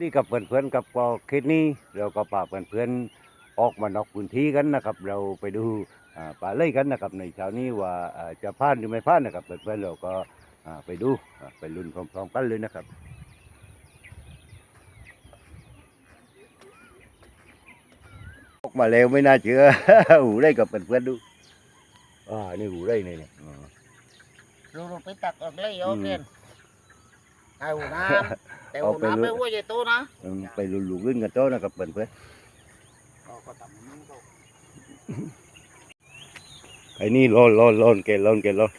นี่กับเพื่อนๆกับก็เคสนี้เราก็พาเพื่อนๆออกมานอกพื้นที่กันนะครับ เราไปดูอ่าป่าเล่ยกันนะครับ ในเช้านี้ว่าอ่าจะพลาดหรือไม่พลาดนะครับเพื่อนๆเราก็อ่าไปดูอ่าไปลุ้นพร้อมๆกันเลยนะครับออกมาแล้วไม่น่าเชื่อหูได้กับเพื่อนๆดูอ่านี่หูได้นี่เนี่ยอ่าลูกไปตักออกเลยเอาอืมเรียนเอาน้ำ แต่เอาเอาไปน้ำเลยไม่ว่าจะโตนะอืมไปลุ้นลูกลื่นกันโต้นะครับเพื่อนก็ก็ทำมันก็ๆไอ้นี่ร้อนร้อนร้อนแกร้อนแกร้อน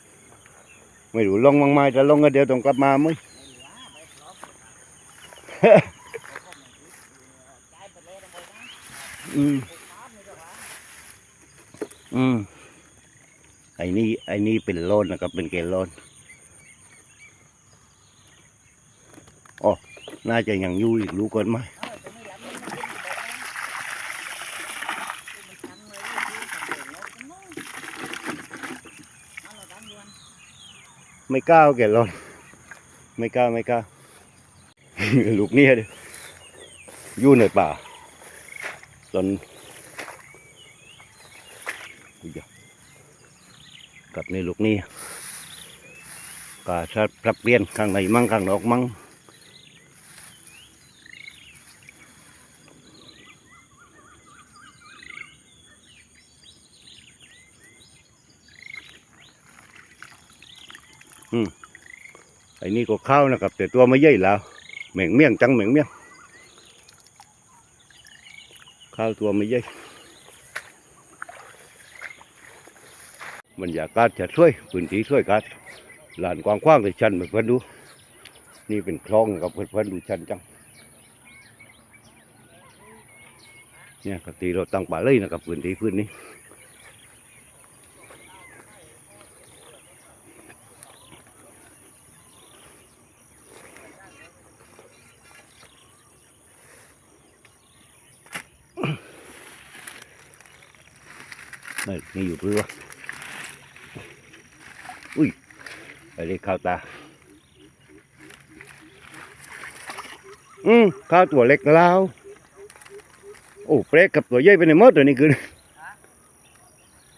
ไม่รู้ลงมั้งไหมจะลงก็เดี๋ยวต้องกลับมามั้ยอืมอืมไอ้นี่ไอ้นี่เป็นโลนนะครับเป็นเกลโลนอ๋อ น่าจะยังอยู่อีกรู้ก่อนไหมไม่กล้าเอาเกลโลนไม่กล้าไม่กล้าลูกเนี้ยดิอยู่ในป่าตอนกับในลูกนี้กาชัดปรับเปลี่ยนข้างในมั่งข้างนอกมั่ง อืมไอ้นี่ก็ข้าวนะครับ แต่ตัวไม่ใหญ่แล้วเหม่งเมี่ยงจังเหม่งเมี่ยงข้าวตัวไม่ใหญ่บรรยากาศจะช่วยพื้นที่ช่วยกันลานกว้างกว้างๆเลยชันเพื่อนดู นี่เป็นคลองนะครับเพื่อนดูชันจัง เนี่ยกติเราตั้งป่าเลยนะครับพื้นที่พื้นนี้ นี่นี่อยู่เพื่ออุ้ยไปเลยข้าวตา อืมข้าวตัวเล็กแล้วโอ้เปรกกับตัวใหญ่ไปในหมดเลยนี่คือ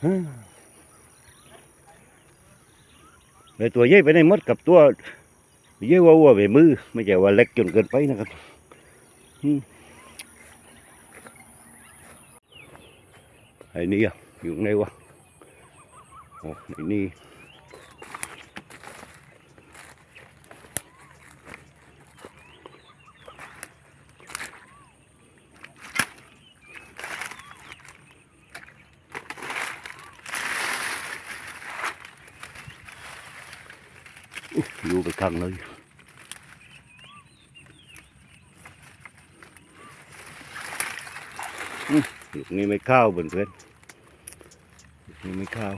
ฮะเลยตัวใหญ่ไปในหมดกับตัวใหญ่ว่าวัวไปมือ ไม่ใช่ว่าเล็กจนเกินไปนะครับอืมไอ้นี่อะ อยู่ไงวะโอ้ไอ้นี่อยู่ไปข้างเลยอืมลูกนี้ไม่เข้าเพื่อนๆนี่ ไม่ข้าว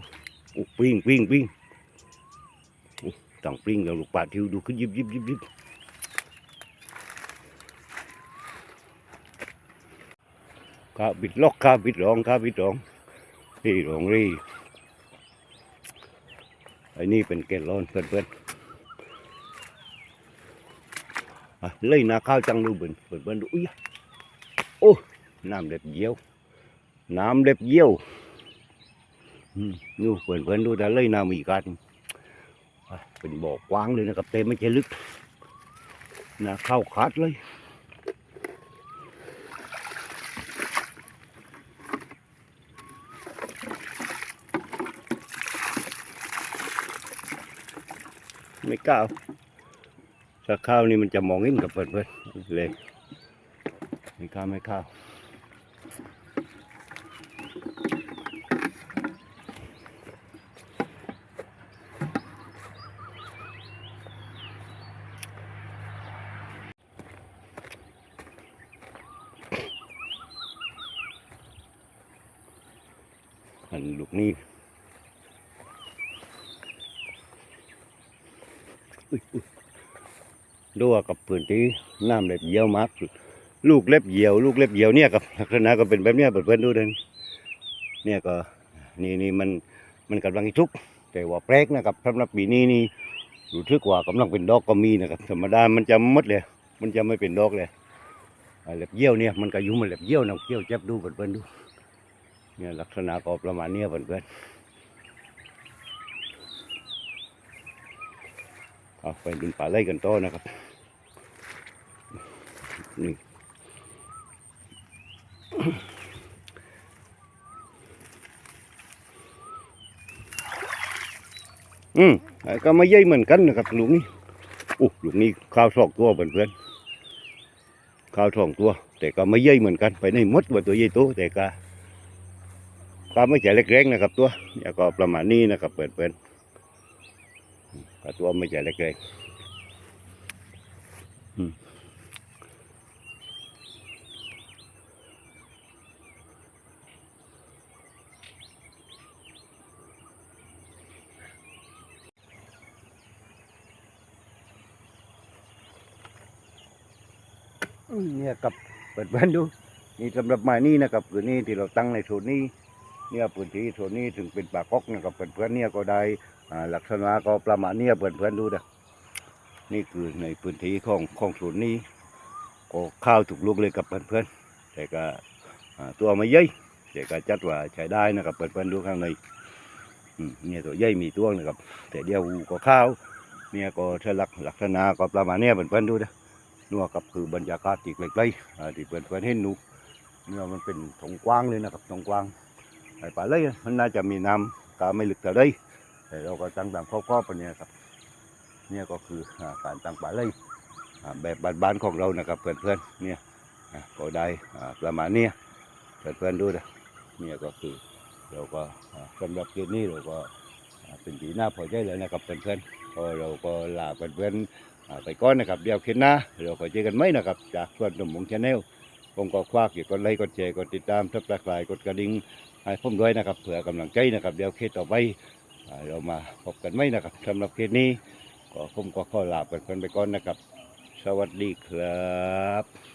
โอ้ปิ้งปิ้งปิ้งต่างปิ้งแล้วลูกปลาทิวดูขึ้นยิบยิบยิบยิบข้าบิดล็อกข้าบิดรองข้าบิดรองนี่รองรีไอ้นี่เป็นแกลลอนเพื่อนเพื่อนเลยนาข้าวจังดูเบิ่นเพื่นเพื่อนดูอุ้ยโอ้น้ำเด็บเยี่ยวน้ำเด็บเยี่ยว อืมดูเพื่อนเพื่อนๆดูแต่เลยนามีกันเป็นบ่อกว้างเลยนะครับเต็มไม่ใช่ลึกนะเข้าคัดเลยไม่ก้าถ้าข้าวนี่มันจะมองเห็นกับเพื่อนเพื่อนๆเลยไม่ข้าไม่ข้าว นลูกนี้ดูว่ากับปืนที่น้ำเล็บเยี่ยวมากลูกเล็บเหี่ยว ลูกเล็บเหี่ยวเนี่ยกับลักษณะก็เป็นแบบเนี้ยเพื่อนๆดูเด่นเนี่ยก็นี่นี่มันมันกำลังทุก แต่ว่าแปลกนะครับสำหรับปีนี้นี่รู้สึกว่ากำลังเป็นดอกก็มีนะครับ ธรรมดามันจะมดเลย มันจะไม่เป็นดอกเลยเล็บเยี่ยวเนี่ยมันก็อยู่มันเล็บเยี่ยวนะเยี่ยวจับดูเปิ่อนๆดู เนี่ยลักษณะก็ประมาณนี้เปิ่อนๆเอาไปดูปลาไหลกันต่อนะครับ นี่อืมไอ้ก็ไม่ใหญ่เหมือนกันนะครับลูกนี้โอ้ลูกนี้ข้าวสองตัวเพื่อนๆข้าวสองตัว แต่ก็ไม่ใหญ่เหมือนกันไปในมดว่าตัวใหญ่โตแต่ก็ ก็ไม่ใช่เล็กแรงนะครับ ตัวเนี่ยก็ประมาณนี้นะครับเพื่อนๆก็ตัวไม่ใช่เล็กแรงอืมเนี่ยกับเพื่อนดู นี่สำหรับม้นี่นะครับคือนี่ที่เราตั้งในโซนนี้ เนี่ยพื้นที่โซนนี้ถึงเป็นป่ากกนะครับเพื่อนๆเนี่ยก็ได้ลักษณะก็ประมาณเนี้ยเพื่อนๆดูนะนี่คือในพื้นที่ของของโซนนี้ก็ข้าวถูกลูกเลยกับเพื่อนๆแต่ก็ตัวไม่ใหญ่แต่ก็จัดว่าใช้ได้นะครับเพื่อนๆดูข้างในอืมเนี่ยตัวใหญ่มีตัวนะครับ แต่เดียวก็ข้าวเนี่ยก็เทลักลักษณะก็ประมาณเนี้ยเพื่อนๆดูนะนัวกับคือบรรยากาศที่ใกล้ๆอ่าที่เพื่อนๆเห็นหนูเนี่ยมันเป็นทงกว้างเลยนะครับทงกว้าง ป่าเลยมันน่าจะมีน้ำก็ไม่ลึกแต่ได้แต่เราก็ตั้งตามข้อบๆปเนี่ยครับ เนี่ยก็คือการตั้งป่าเลยแบบบ้านๆของเรานะครับเพื่อนๆเนี่ยก็ได้ประมาณเนี้ยเพื่อนๆดูนะเนี่ยก็คือเราก็อ่าสำหรับเกมนี้เราก็เป็นสีหน้าพอใจแล้วนะครับเพื่อนๆก็เราก็ลาเพื่อนๆอ่าไปก่อนนะครับเดี๋ยวคลิปหน้าเราก็เจอกันไหมนะครับ จากส่วนหนุ่มมงชาแนลผมก็คว้ากอยู่กดไลค์กดแชร์กดติดตามทับตะไคร้กดกระดิ่ง ให้ผมด้วยนะครับเผื่อกำลังใจนะครับ เดี๋ยวคลิปต่อไปเรามาพบกันไหมนะครับสำหรับคลิปนี้ก็ผมก็ขอลาไปก่อนไปก่อนนะครับ สวัสดีครับ